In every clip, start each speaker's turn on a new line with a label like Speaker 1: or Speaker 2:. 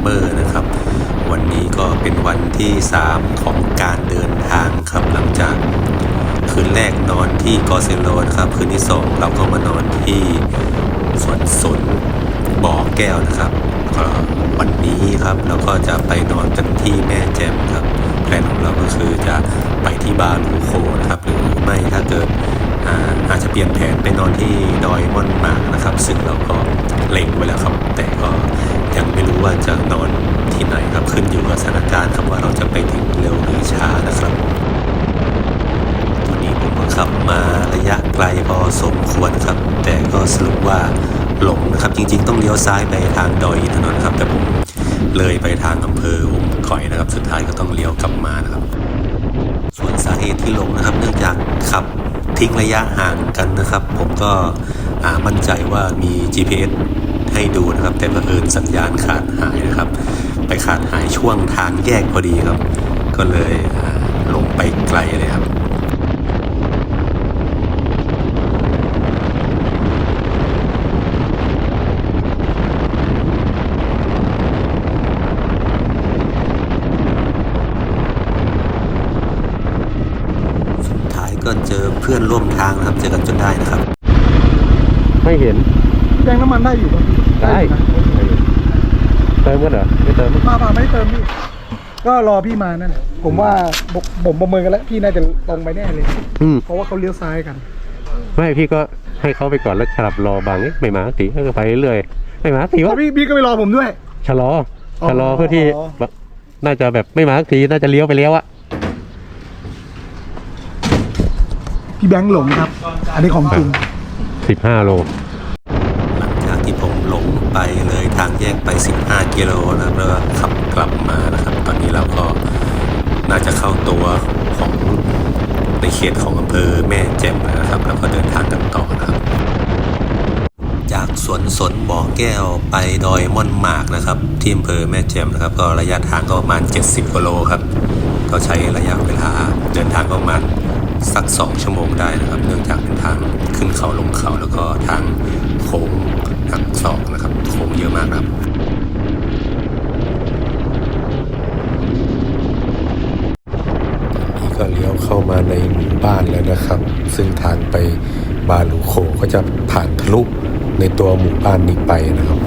Speaker 1: เมอร์นะครับ วันนี้ก็เป็นวันที่ 3 ของการเดินทางครับหลังจากคืนแรกนอนที่กอเซโลนะครับ คืนที่ 2 เราก็มานอนที่สวนสนบ่อแก้วนะครับก็วันนี้ครับเราก็จะไปนอนกันที่แม่แจ่มครับแพลนของเราก็คือจะไปที่บาลูโคนะครับ หรือไม่ถ้าเกิด อาจจะเปลี่ยนแผนไปนอนที่ดอยม่อนหมากนะครับ ซึ่งเราก็เล็งไว้แล้วครับ แต่ก็ยังไม่รู้ว่าจะนอนที่ไหนครับขึ้นอยู่กับสถานการณ์ครับว่าเราจะไปถึงเร็วหรือช้านะครับตอนนี้ผมก็ขับมาระยะไกลพอสมควรครับ แต่ก็สรุปว่าหลงนะครับจริงๆ ต้องเลี้ยวซ้ายไปทางดอยอินทนนท์ครับ แต่ผมเลยไปทางอำเภออุ้มข่อยนะครับ สุดท้ายก็ต้องเลี้ยวกลับมานะครับ ส่วนสาเหตุที่หลงนะครับ เนื่องจากขับ ทิ้งระยะห่างกันนะครับ ผมก็มั่นใจว่ามี GPS ให้ดูนะครับ แต่เผอิญสัญญาณขาดหายนะครับ ไปขาดหายช่วงทางแยกพอดีครับ ก็เลยลงไปไกลเลยครับ สุดท้าย ก็เจอเพื่อนร่วมทางนะครับ เจอกันจนได้นะครับ
Speaker 2: ไม่เห็น
Speaker 3: แดงน้ำมันได้อยู่ป่ะ
Speaker 2: ได้
Speaker 3: อยู่นะ
Speaker 2: เติมกันเหรอไม่เติม
Speaker 3: มาป่าไม่ได้เติมพี่ก็รอพี่มานั่นแหละผมว่าผมผมประเมินกันแล้วพี่น่าจะตรงไปแน่เลย
Speaker 2: อืม
Speaker 3: เพราะว่าเขาเลี้ยวซ้ายกัน
Speaker 2: ไม่พี่ก็ให้เขาไปก่อนแล้วขับรอบางเอ๊ะไม่มาสักทีก็ไปเรื่อยๆไม่มาสักที
Speaker 3: เพ
Speaker 2: วะ
Speaker 3: ราะพี่พี่ก็ไปรอผมด้วย
Speaker 2: ชะลอ
Speaker 3: อ๋อ
Speaker 2: ชะลอเพื่อที่แบบน่าจะแบบไม่มาสักทีน่าจะเลี้ยวไปแล้วอะ
Speaker 3: พี่แบงค์หลงครับ อันนี้ของจริง
Speaker 2: สิบห้าโล
Speaker 1: หลังจากที่ผมหลงไปเลยทางแยกไป 15 กิโลนะครับแล้วก็ขับกลับมานะครับ ตอนนี้เราก็น่าจะเข้าตัวของในเขตของอำเภอแม่แจ่มแล้วนะครับ แล้วก็เดินทางกันต่อนะครับ จากสวนสนบ่อแก้วไปดอยม่อนหมากนะครับ ที่อำเภอแม่แจ่มนะครับ ก็ระยะทางก็ประมาณ 70กิโลครับ ก็ใช้ระยะเวลาเดินทางก็ประมาณ สัก 2 ชั่วโมงได้นะครับ เนื่องจากเป็นทางขึ้นเขาลงเขาแล้วก็ทางโค้งหักศอกนะครับโค้งเยอะมากครับนี่ก็เลี้ยวเข้ามาในหมู่บ้านแล้วนะครับ ซึ่งทางไปบาลูโคก็จะผ่านทะลุในตัวหมู่บ้านนี้ไปนะครับ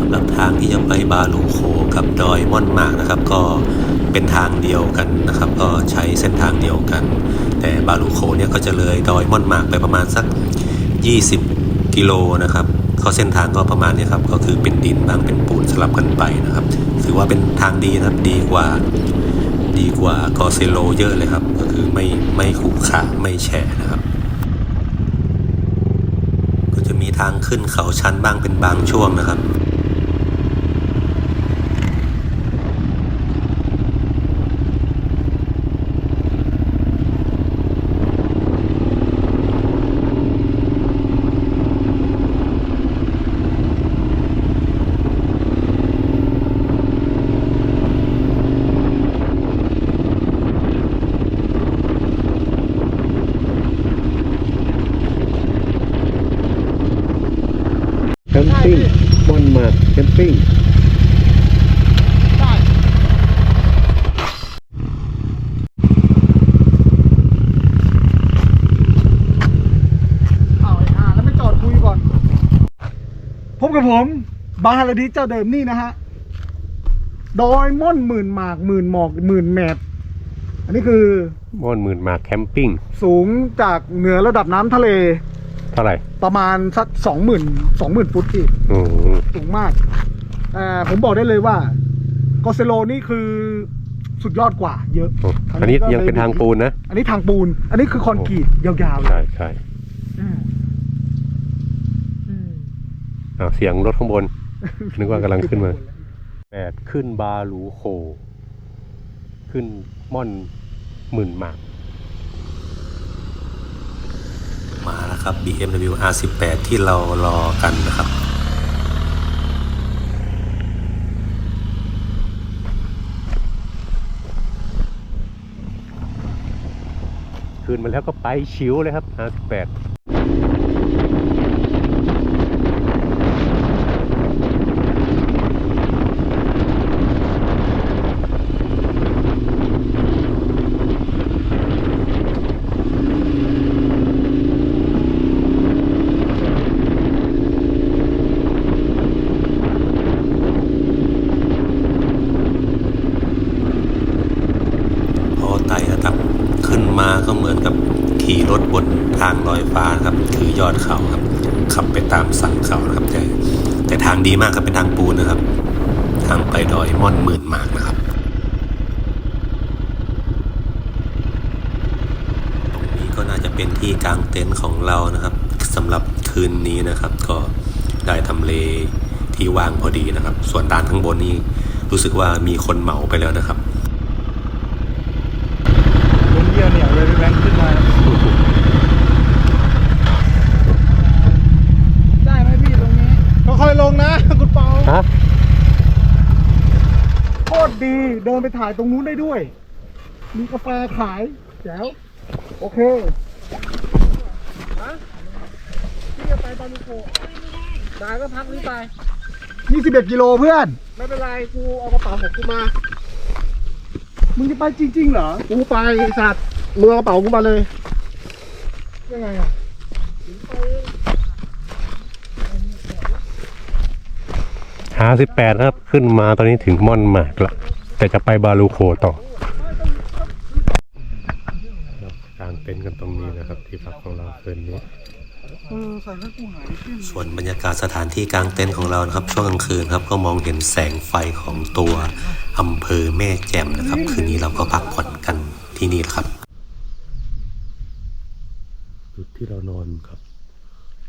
Speaker 1: สำหรับทางที่จะไปบาลูโคกับดอยม่อนหมากนะครับ ก็เป็นทางเดียวกันนะครับ ก็ใช้เส้นทางเดียวกัน แต่บาลูโคเนี่ยก็จะเลยดอย ม่อนหมากไปประมาณสัก 20 กิโลนะครับเขาเส้นทางก็ประมาณนี้ครับก็คือเป็นดินบ้างเป็นปูนสลับกันไปนะครับ ถือว่าเป็นทางดีนะครับดีกว่าดีกว่ากอเซโลเยอะเลยครับ ก็คือไม่ไม่ขรุขระไม่แฉะนะครับ ก็จะมีทางขึ้นเขาชันบ้างเป็นบางช่วงนะครับ
Speaker 2: มปิ้งบอนมาแคมปิ้ง
Speaker 3: ได้เอาไอ้ห่าแล้วไม่จอดคุยก่อนพบกับผม บาฮาราดิสเจ้าเดิมนี่นะฮะ ดอยม่อนหมื่นหมากหมื่นหมอกหมื่นแมดอันนี้คือ
Speaker 2: ม่อนหมื่นหมากแคมปิ้ง
Speaker 3: สูงจากเหนือระดับน้ำทะเล
Speaker 2: เท่าไหร่
Speaker 3: ประมาณสักสองหมื่นสองหมื่นฟุตพี่
Speaker 2: อืม
Speaker 3: สูงมากแต่ผมบอกได้เลยว่ากอเซโลนี่คือสุดยอดกว่า เยอะ
Speaker 2: อันนี้ยังเป็นทางปูนนะ
Speaker 3: อันนี้ทางปูน อันนี้คือคอนกรีตยาวๆเล
Speaker 2: ใช่
Speaker 3: ย
Speaker 2: ใช่
Speaker 3: อืมอืม
Speaker 2: อ้าวเสียงรถข้างบน นึกว่ากำลังขึ้นมาแปดขึ้นบาหลูโค ขึ้นม่อนหมื่นหมาก
Speaker 1: มานะครับ BMW R18 ที่เรารอกันนะครับ
Speaker 2: คืนมาแล้วก็ไปชิวเลยครับ
Speaker 1: R18 ทางดีมากครับเป็นทางปูนนะครับ ทางไปดอยม่อนหมื่นหมากนะครับตรงนี้ก็น่าจะเป็นที่กลางเต็นท์ของเรานะครับสำหรับคืนนี้นะครับ ก็ได้ทำเลที่ว่างพอดีนะครับ ส่วนด้านข้างบนนี้รู้สึกว่ามีคนเหมาไปแล้วนะครับ
Speaker 3: ลงเยี่ยเนี่ยเลยพี่แบงค์ขึ้นมา ได้ไหมพี่ตรงนี้ค่อยๆล งนะ คุณเปา
Speaker 2: ฮะ
Speaker 3: โคตรดีเดินไปถ่ายตรงนู้นได้ด้วย มีกาแฟขายแจ๋วโอเคฮะพี่จะไปบาลูโกได้ก็พักนี้ไปยี่สิบเอ็ดกิโลเพื่อน ไม่เป็นไรกูเอากระเป๋าของกูมา มึงจะไปจริงๆเหรอ กูไปไอ้สัตว์มึงเอากระเป๋ากูมาเลย ยังไงอะ
Speaker 2: ห้าสิบแปดครับ ขึ้นมาตอนนี้ถึงม่อนหมากละแต่จะไปบาลูโคต่อครับกางเต็นท์กันตรงนี้นะครับที่พักของเราคืนนี้
Speaker 3: เออใส่ให้กูหายขึ้น
Speaker 1: ส่วนบรรยากาศสถานที่กลางเต็นท์ของเรานะครับช่วงกลางคืนครับก็มองเห็นแสงไฟของตัวอำเภอแม่แจ่มนะครับ คืนนี้เราก็พักผ่อนกันที่นี่แหละครับ
Speaker 2: จุดที่เรานอนครับ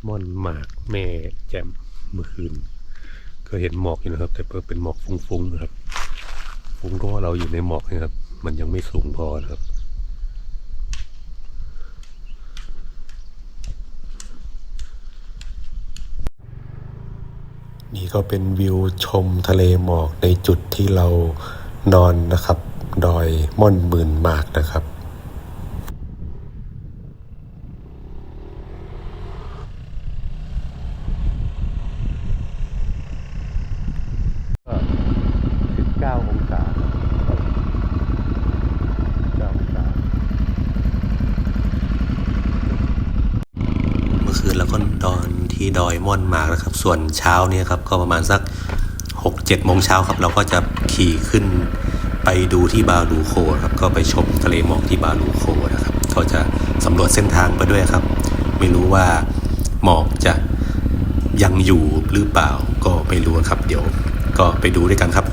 Speaker 2: ม่อนหมากแม่แจ่มเมื่อคืน ก็เห็นหมอกอยู่นะครับ แต่เป็นหมอกฟุ้งๆนะครับ ฟุ้งก็ว่าเราอยู่ในหมอกนะครับ มันยังไม่สูงพอนะครับ
Speaker 1: นี่ก็เป็นวิวชมทะเลหมอกในจุดที่เรานอนนะครับ ดอยม่อนหมื่นมากนะครับ
Speaker 2: ก็สิบเก้าองศาเก้าองศา
Speaker 1: เมื่อคืนเราก็นอนที่ดอย ม่อนมากนะครับ ส่วนเช้าเนี่ยครับก็ประมาณสักหกเจ็ดโมงเช้าครับ เราก็จะขี่ขึ้นไปดูที่บาลูโคครับก็ไปชมทะเลหมอกที่บาลูโคนะครับก็จะสำรวจเส้นทางไปด้วยครับ ไม่รู้ว่าหมอกจะยังอยู่หรือเปล่าก็ไม่รู้ครับ เดี๋ยวก็ไปดูด้วยกันครับ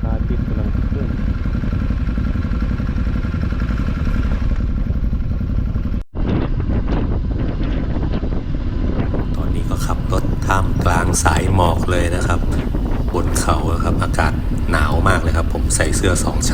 Speaker 2: พระอาทิตย์กำลังขึ้น
Speaker 1: ตอนนี้ก็ขับรถท่ามกลางสายหมอกเลยนะครับ บนเขาอะครับ อากาศหนาวมากเลยครับ ผมใส่ เสื้อสองชั้น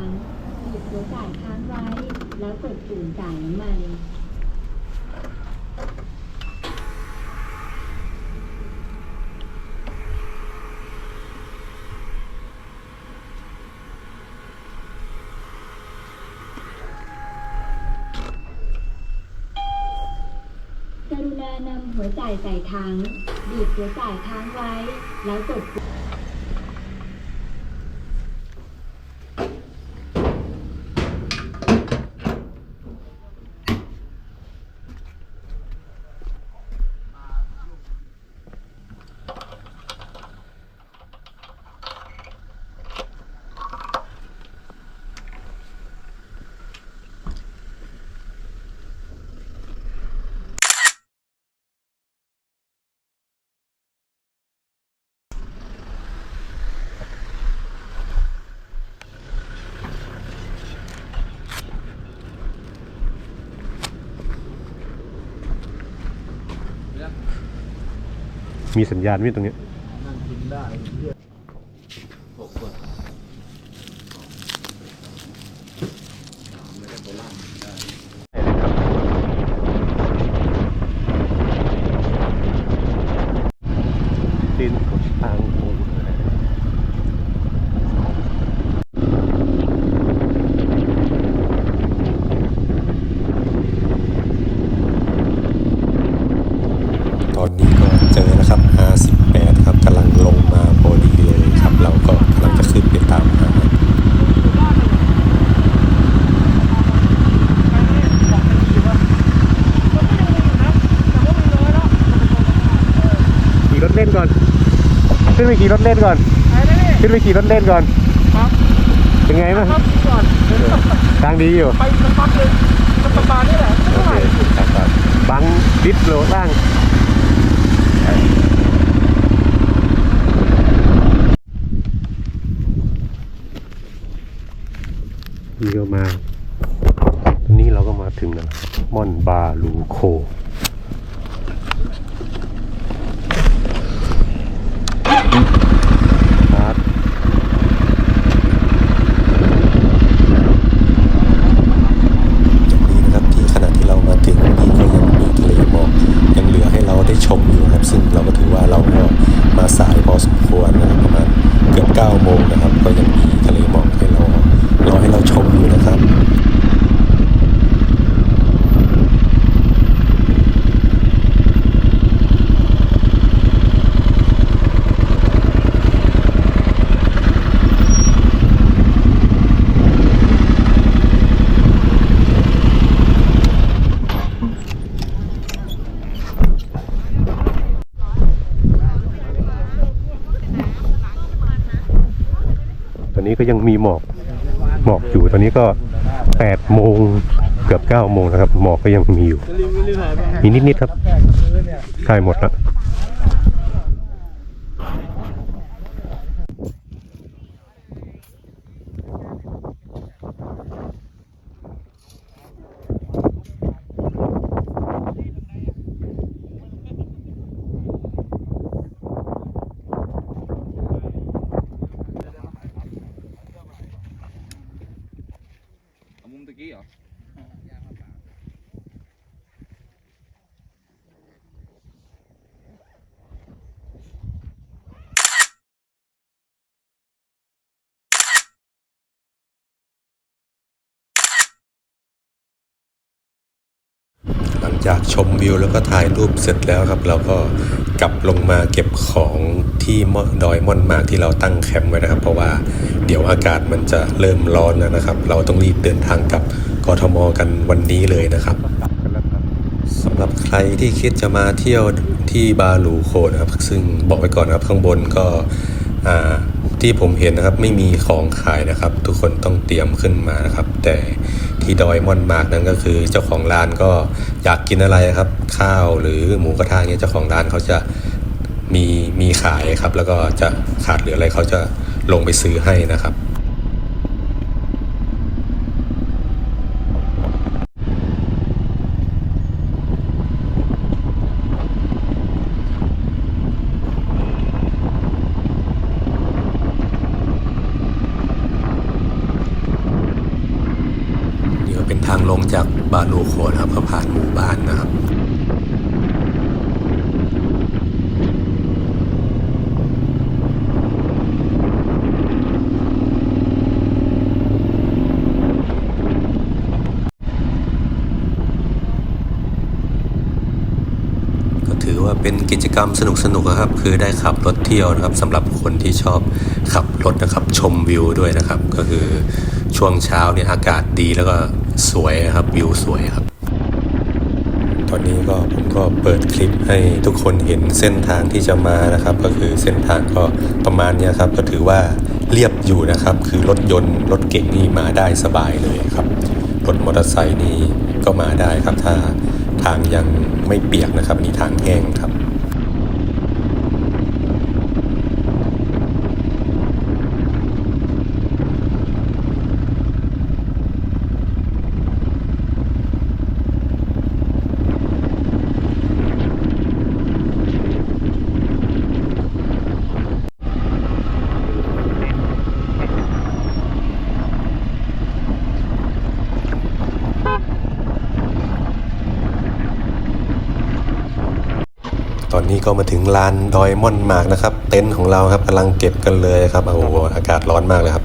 Speaker 4: ใส่ถังหยิบหัวจ่ายค้างไว้ แล้วกดปุ่มจ่ายน้ำมันกรุณานำหัวจ่ายใส่ถังบีบหัวจ่ายค้างไว้ แล้วกด มี
Speaker 2: สัญญาณไหมตรงเนี้ย
Speaker 3: นั่งกินได้เหี้
Speaker 2: นกดทางโค้ง
Speaker 1: ตอนนี้ก็เจอแล้วครับ 58 ครับกำลังลงมาพอดีเลยครับ เราก็กำลังจะขึ้นไปตามหา
Speaker 2: ขี่ร ถเล่นก่อน ขึ้นไปขี่รถเล่นก่อน ขึ้นไปขี่รถเล่นก่อน
Speaker 3: ครับ
Speaker 2: เป็นไงบ้าง
Speaker 3: ครับก่อน
Speaker 2: ทางดีอยู่
Speaker 3: ไปสักพักเลยจะประมาณนี้แหละไม่เท่าไหร่
Speaker 2: บังดิสโลล่างนี่ก็มาตอนนี้เราก็มาถึงแล้วนะครับม่อนบาลูโค ครับ
Speaker 1: อย่างนี้นะครับที่ขณะที่เรามาถึงนี่ก็ยังมีทะเลหมอกยังเหลือให้เราได้ชมอยู่ครับ ซึ่งเราก็ถือว่าเราก็มาสายพอสมควรนะครับประมาณเกือบ9โมงนะครับ ก็ยังมีทะเลหมอกให้เรารอให้เราชมอยู่นะครับ
Speaker 2: ต อนนี้ก็ยังมีหมอกหมอกอยู่ตอนนี้ก็8โมงเกือบ9โมงนะครับ หมอกก็ยังมีอยู่ มีนิดๆครับใกล้หมดแล้ว
Speaker 5: เอามุมตะกี้เหรอ
Speaker 1: หลัง จากชมวิวแล้วก็ถ่ายรูปเสร็จแล้วครับ เราก็กลับลงมาเก็บของที่มอดอยม่อนหมากที่เราตั้งแคมป์ไว้นะครับ เพราะว่าเดี๋ยวอากาศมันจะเริ่มร้อนแล้วนะครับ เราต้องรีบเดินทางกลับกทมกันวันนี้เลยนะครับสำหรับใครที่คิดจะมาเที่ยวที่บาหลูโคนะครับ ซึ่งบอกไว้ก่อนนะครับข้างบนก็อ่า ที่ผมเห็นนะครับไม่มีของขายนะครับ ทุกคนต้องเตรียมขึ้นมานะครับ แต่ที่ดอยม่อนมากนั้นก็คือ เจ้าของร้านก็อยากกินอะไรครับ ข้าวหรือหมูกระทะเงี้ยเจ้าของร้านเขาจะมีมีขายครับ แล้วก็จะขาดเหลืออะไรเขาจะลงไปซื้อให้นะครับ ป็นทางลงจากบาลูโคนครับก็ผ่านหมู่บ้านนะครับก็ถือว่าเป็นกิจกรรมสนุกๆนะครับ คือได้ขับรถเที่ยวนะครับสำหรับคนที่ชอบขับรถนะครับชมวิวด้วยนะครับ ก็คือช่วงเช้าเนี่ยอากาศดีแล้วก็ สวยนะครับวิวสวยครับ ตอนนี้ก็ผมก็เปิดคลิปให้ทุกคนเห็นเส้นทางที่จะมานะครับ ก็คือเส้นทางก็ประมาณนี้ครับ ก็ถือว่าเรียบอยู่นะครับ คือรถยนต์รถเก่งนี่มาได้สบายเลยครับ รถมอเตอร์ไซค์นี่ก็มาได้ครับ ถ้าทางยังไม่เปียกนะครับนี่ทางแห้งครับ ต อนนี้ก็มาถึงลานดอยม่อนหมากนะครับ เต็นท์ของเราครับกำลังเก็บกันเลยครับโอ้โหอากาศร้อนมากเลยครับ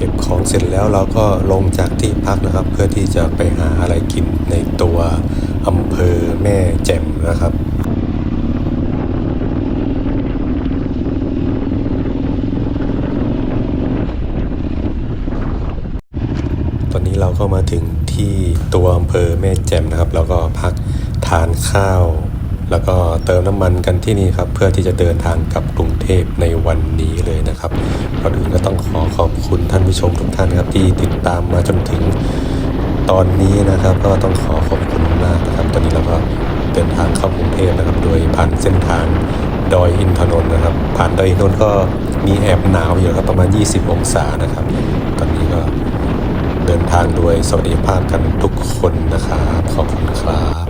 Speaker 1: เก็บของเสร็จแล้วเราก็ลงจากที่พักนะครับ เพื่อที่จะไปหาอะไรกินในตัวอำเภอแม่แจ่มนะครับตอนนี้เราก็มาถึงที่ตัวอำเภอแม่แจ่มนะครับ แล้วก็พักทานข้าว แล้วก็เติมน้ำมันกันที่นี่ครับ เพื่อที่จะเดินทางกลับกรุงเทพในวันนี้เลยนะครับก่อนอื่นก็ต้องขอขอบคุณท่านผู้ชมทุกท่านครับที่ติดตามมาจนถึงตอนนี้นะครับ ก็ต้องขอขอบคุณมากนะครับ ตอนนี้เราก็เดินทางเข้ากรุงเทพนะครับ โดยผ่านเส้นทางดอยอินทนนท์นะครับ ผ่านดอยอินทนนท์ก็มีแอบหนาวอยู่ครับประมาณ 20 องศานะครับ ตอนนี้ก็เดินทางโดยสวัสดิภาพกันทุกคนนะครับ ขอบคุณครับ